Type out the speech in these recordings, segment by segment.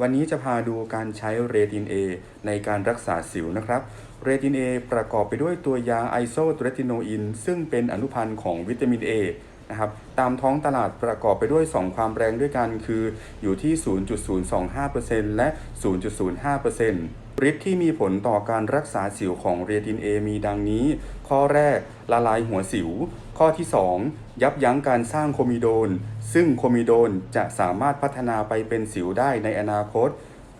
วันนี้จะพาดูการใช้เรติน A ในการรักษาสิวนะครับ เรติน A ประกอบไปด้วยตัวยาไอโซเทรติโนอินซึ่งเป็นอนุพันธ์ของวิตามิน A นะครับตามท้องตลาดประกอบไปด้วย 2 ความแรงด้วยกัน คืออยู่ที่ 0.025%และ 0.05%ฤทธิ์ที่มีผลต่อการรักษาสิวของเรติน A มีดังนี้ ข้อแรกละลายหัวสิว ข้อที่ 2 ยับยั้งการสร้างโคมิโดน ซึ่งโคมิโดนจะสามารถพัฒนาไปเป็นสิวได้ในอนาคต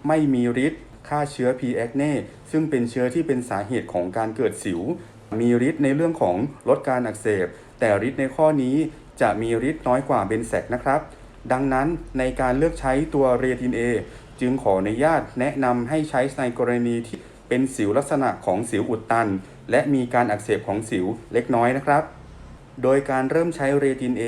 ไม่มีฤทธิ์ฆ่าเชื้อ P. acne ซึ่งเป็นเชื้อที่เป็นสาเหตุของการเกิดสิว มีฤทธิ์ในเรื่องของลดการอักเสบ แต่ฤทธิ์ในข้อนี้ จะมีฤทธิ์น้อยกว่าเบนแซกนะครับ ดังนั้นในการเลือกใช้ตัวเรติน A จึงขออนุญาตแนะนำให้ใช้ในกรณีที่เป็นสิวลักษณะของสิวอุดตัน และมีการอักเสบของสิวเล็กน้อยนะครับ โดยการเริ่มใช้เรติน A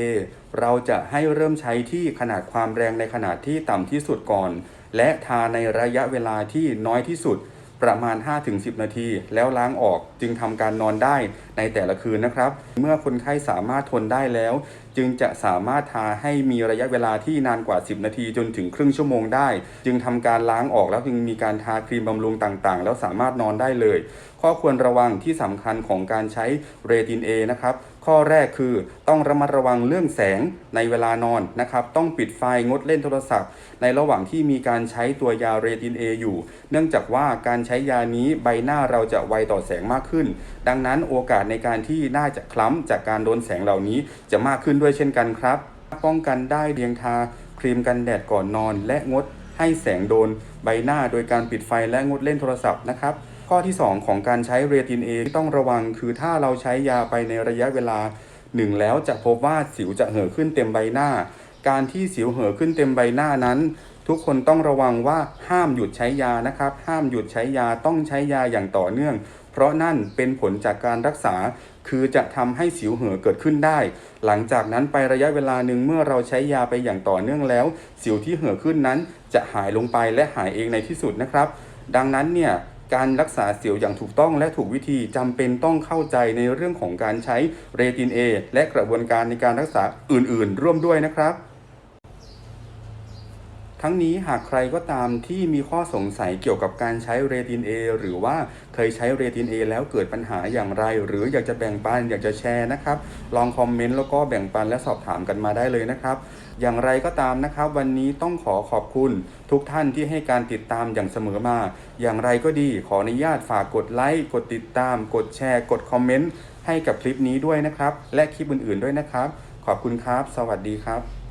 เราจะให้เริ่มใช้ที่ขนาดความแรงในขนาดที่ต่ำที่สุดก่อน และทาในระยะเวลาที่น้อยที่สุดประมาณ 5-10 นาที แล้วล้างออกจึงทำการนอนได้ในแต่ละคืนนะครับ เมื่อคนไข้สามารถทนได้แล้ว จึงจะสามารถทาให้มีระยะเวลาที่นานกว่า 10 นาทีจนถึงครึ่งชั่วโมงได้ จึงทำการล้างออกแล้วจึงมีการทาครีมบำรุงต่างๆ แล้วสามารถนอนได้เลย ข้อควรระวังที่สำคัญของการใช้เรติน A นะครับข้อแรกคือต้องระมัดระวังเรื่องแสงในเวลานอนนะครับต้องปิดไฟงดเล่นโทรศัพท์ ในระหว่างที่มีการใช้ตัวยาเรติน A อยู่ เนื่องจากว่าการใช้ยานี้ใบหน้าเราจะไวต่อแสงมากขึ้น ดังนั้นโอกาสในการที่น้าจะคล้ำจากการโดนแสงเหล่านี้จะมากขึ้นด้วยเช่นกันครับ ป้องกันได้เพียงทาครีมกันแดดก่อนนอน และงดให้แสงโดนใบหน้าโดยการปิดไฟและงดเล่นโทรศัพท์นะครับข้อที่ 2 ของการใช้เรติน A ที่ต้องระวังคือถ้าเราใช้ยาไปในระยะเวลาหนึ่งแล้วจะพบว่าสิวจะเห่อขึ้นเต็มใบหน้า การที่สิวเห่อขึ้นเต็มใบหน้านั้น ทุกคนต้องระวังว่าห้ามหยุดใช้ยานะครับ ห้ามหยุดใช้ยาต้องใช้ยาอย่างต่อเนื่อง เพราะนั่นเป็นผลจากการรักษา คือจะทำให้สิวเห่อเกิดขึ้นได้ หลังจากนั้นไประยะเวลาหนึ่งเมื่อเราใช้ยาไปอย่างต่อเนื่องแล้ว สิวที่เห่อขึ้นนั้น จะหายลงไปและหายเองในที่สุดนะครับ ดังนั้นเนี่ยการรักษาสิวอย่างถูกต้องและถูกวิธีจำเป็นต้องเข้าใจในเรื่องของการใช้เรติน A และกระบวนการในการรักษาอื่น ๆ ร่วมด้วยนะครับ ทั้งนี้หากใครก็ตามที่มีข้อสงสัยเกี่ยวกับการใช้เรติน A หรือว่าเคยใช้เรติน A แล้วเกิดปัญหาอย่างไร หรืออยากจะแบ่งปันอยากจะแชร์นะครับ ลองคอมเมนต์แล้วก็แบ่งปันและสอบถามกันมาได้เลยนะครับ อย่างไรก็ตามนะครับ วันนี้ต้องขอขอบคุณ ทุกท่านที่ให้การติดตามอย่างเสมอมา อย่างไรก็ดีขออนุญาตฝากกดไลค์กดติดตาม กดแชร์ กดคอมเมนต์ให้กับคลิปนี้ด้วยนะครับ และคลิปอื่นๆด้วยนะครับ ขอบคุณครับ สวัสดีครับ